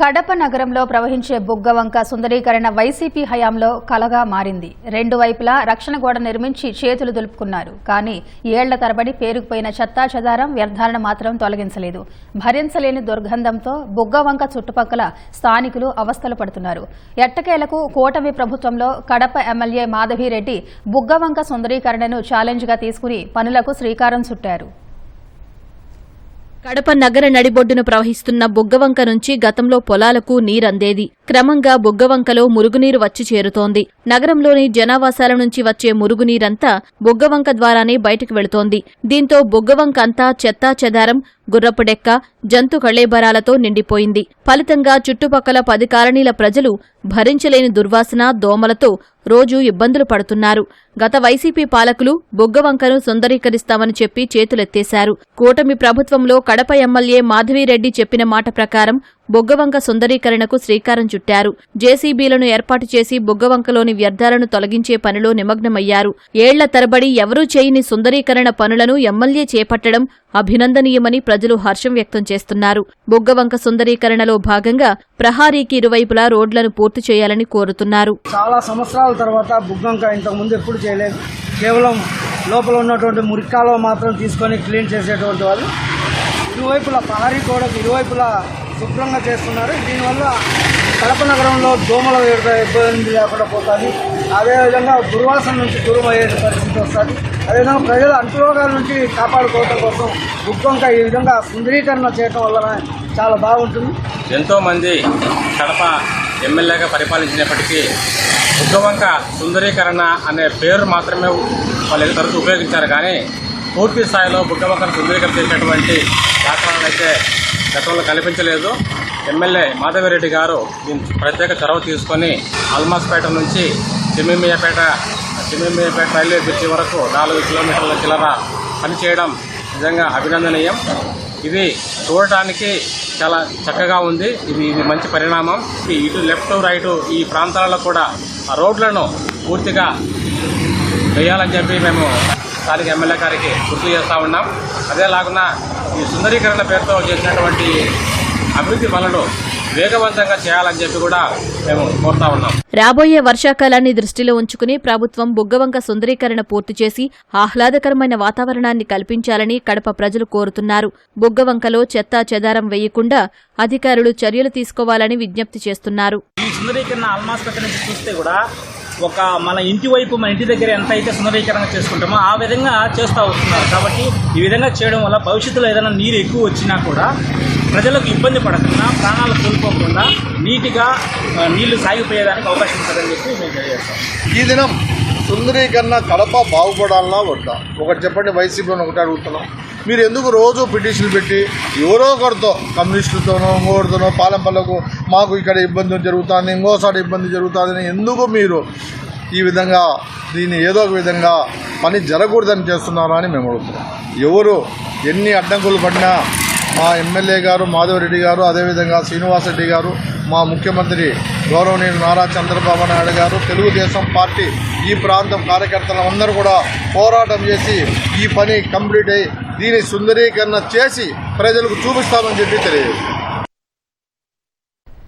కడప నగరంలో ప్రవహించే బుగ్గవంక సుందరీకరణ వైసీపీ హయాంలో కలగా మారింది. రెండు వైపులా రక్షణ గోడ నిర్మించి చేతులు దులుపుకున్నారు. కానీ ఏళ్ళ తరబడి పేరుకుపోయిన చెత్తా చెదారం వ్యర్థాలను మాత్రం తొలగించలేదు. భరించలేని దుర్గంధంతో బుగ్గవంక చుట్టుపక్కల స్థానికులు అవస్థలు పడుతున్నారు. ఎట్టకేలకు కూటమి ప్రభుత్వంలో కడప ఎమ్మెల్యే మాధవిరెడ్డి బుగ్గవంక సుందరీకరణను ఛాలెంజ్గా తీసుకుని పనులకు శ్రీకారం చుట్టారు. కడప నగర నడిబొడ్డున ప్రవహిస్తున్న బుగ్గవంక నుంచి గతంలో పొలాలకు నీరందేది. క్రమంగా బుగ్గవంకలో మురుగునీరు వచ్చి చేరుతోంది. నగరంలోని జనావాసాల నుంచి వచ్చే మురుగునీరంతా బుగ్గవంక ద్వారానే బయటకు వెళుతోంది. దీంతో బుగ్గవంక అంతా చెత్తా చెదారం గుర్రపుడెక్క జంతు కళేబరాలతో నిండిపోయింది. ఫలితంగా చుట్టుపక్కల పది కాలనీల ప్రజలు భరించలేని దుర్వాసన దోమలతో రోజు ఇబ్బందులు పడుతున్నారు. గత వైసీపీ పాలకులు బొగ్గవంకను సుందరీకరిస్తామని చెప్పి చేతులెత్తేశారు. కూటమి ప్రభుత్వంలో కడప ఎమ్మెల్యే మాధవిరెడ్డి చెప్పిన మాట ప్రకారం బొగ్గవంక సుందరీకరణకు శ్రీకారం చుట్టారు. జేసీబీలను ఏర్పాటు చేసి బొగ్గవంకలోని వ్యర్థాలను తొలగించే పనిలో నిమగ్నమయ్యారు. ఏళ్ళ తరబడి ఎవరూ చేయని సుందరీకరణ పనులను ఎమ్మెల్యే చేపట్టడం అభినందనీయమని ప్రజలు హర్షం వ్యక్తం చేస్తున్నారు. బొగ్గవంక సుందరీకరణలో భాగంగా ప్రహారీకి ఇరువైపులా రోడ్లను పూర్తి చేయాలని కోరుతున్నారు. చాలా సంవత్సరాల తర్వాత బుగ్గంక ఇంతకుముందు ఎప్పుడు చేయలేదు. కేవలం లోపల ఉన్నటువంటి మురికాలో మాత్రం తీసుకొని క్లీన్ చేసేటువంటి వాళ్ళు. ఇరువైపులా ప్రహారీ గోడకు ఇరువైపులా శుభ్రంగా చేస్తున్నారు. దీనివల్ల కడప నగరంలో దోమల ఇబ్బంది లేకుండా పోతుంది. అదేవిధంగా దుర్వాసన నుంచి దూరం అయ్యే పరిస్థితి వస్తుంది. అదేవిధంగా ప్రజల అంటురోగాల నుంచి కాపాడుకోవడం కోసం బుగ్గంక ఈ విధంగా సుందరీకరణ చేయటం వలన చాలా బాగుంటుంది. ఎంతోమంది కడప ఎమ్మెల్యేగా పరిపాలించినప్పటికీ ఉద్యమంక సుందరీకరణ అనే పేరు మాత్రమే వాళ్ళు తరచు ఉపయోగించారు. కానీ పూర్తి స్థాయిలో బుగ్గవంకను సుందరీకరణ చేసినటువంటి దాఖలాలను అయితే గతంలో కల్పించలేదు. ఎమ్మెల్యే మాధవిరెడ్డి గారు దీని ప్రత్యేక చొరవ తీసుకొని అల్మాస్పేట నుంచి చిమ్మిమియాపేట చిమ్మిమియాపేట రైల్వే బ్రిడ్జి వరకు నాలుగు కిలోమీటర్ల చిల్లర పనిచేయడం నిజంగా అభినందనీయం. ఇది చూడటానికి చాలా చక్కగా ఉంది. ఇది ఇది మంచి పరిణామం. ఇటు లెఫ్ట్ రైట్ ఈ ప్రాంతాలలో కూడా ఆ రోడ్లను పూర్తిగా వేయాలని చెప్పి మేము స్థానిక ఎమ్మెల్యే గారికి గుర్తు చేస్తూ ఉన్నాం. అదేలాగున ఈ సుందరీకరణ పేరుతో చేసినటువంటి అభివృద్ధి పనులు వేగవంతంగా చేయాలని చెప్పి కూడా మేము కోరుతా ఉన్నాం. రాబోయే వర్షాకాలాన్ని దృష్టిలో ఉంచుకుని ప్రభుత్వం బుగ్గవంక సుందరీకరణ పూర్తి చేసి ఆహ్లాదకరమైన వాతావరణాన్ని కల్పించాలని కడప ప్రజలు కోరుతున్నారు. బుగ్గవంకలో చెత్తా చెదారం వేయకుండా అధికారులు చర్యలు తీసుకోవాలని విజ్ఞప్తి చేస్తున్నారు. ఈ సుందరీకరణ నుంచి చూస్తే కూడా ఒక మన ఇంటి వైపు మన ఇంటి దగ్గర ఎంత అయితే సుందరీకరణ చేసుకుంటామో ఆ విధంగా చేస్తూ వస్తున్నారు కాబట్టి ఈ విధంగా చేయడం వల్ల భవిష్యత్తులో ఏదైనా నీరు ఎక్కువ వచ్చినా కూడా ప్రజలకు ఇబ్బంది పడకుండా ప్రాణాలు కోల్పోకుండా నీటిగా నీళ్ళు సాగిపోయేదానికి అవకాశం ఉంటుందని చెప్పి మేము తెలియజేస్తాం. ఈ దినం సుందరీకరణ కడప బాగుపడాలన్నా వద్దా. ఒకటి చెప్పండి వైసీపీని ఒకటి అడుగుతున్నాం. మీరు ఎందుకు రోజు పిటిషన్లు పెట్టి ఎవరో ఒకరితో కమ్యూనిస్టులతోనో ఇంకోటితోనో పాలెంపల్లకు మాకు ఇక్కడ ఇబ్బంది జరుగుతుంది ఇంకోసారి ఇబ్బంది జరుగుతుందని ఎందుకు మీరు ఈ విధంగా దీన్ని ఏదో ఒక విధంగా పని జరగకూడదని చేస్తున్నారా అని మేము అడుగుతున్నాం. ఎవరు ఎన్ని అడ్డంకులు పడినా మా ఎమ్మెల్యే గారు మాధవరెడ్డి గారు అదేవిధంగా శ్రీనివాసరెడ్డి గారు మా ముఖ్యమంత్రి గౌరవనీయులు నారా చంద్రబాబు నాయుడు గారు తెలుగుదేశం పార్టీ ఈ ప్రాంతం కార్యకర్తలు అందరూ కూడా పోరాటం చేసి ఈ పని కంప్లీట్ అయ్యి దీని సుందరీకరణ చేసి ప్రజలకు చూపిస్తామని చెప్పి తెలియజేస్తాం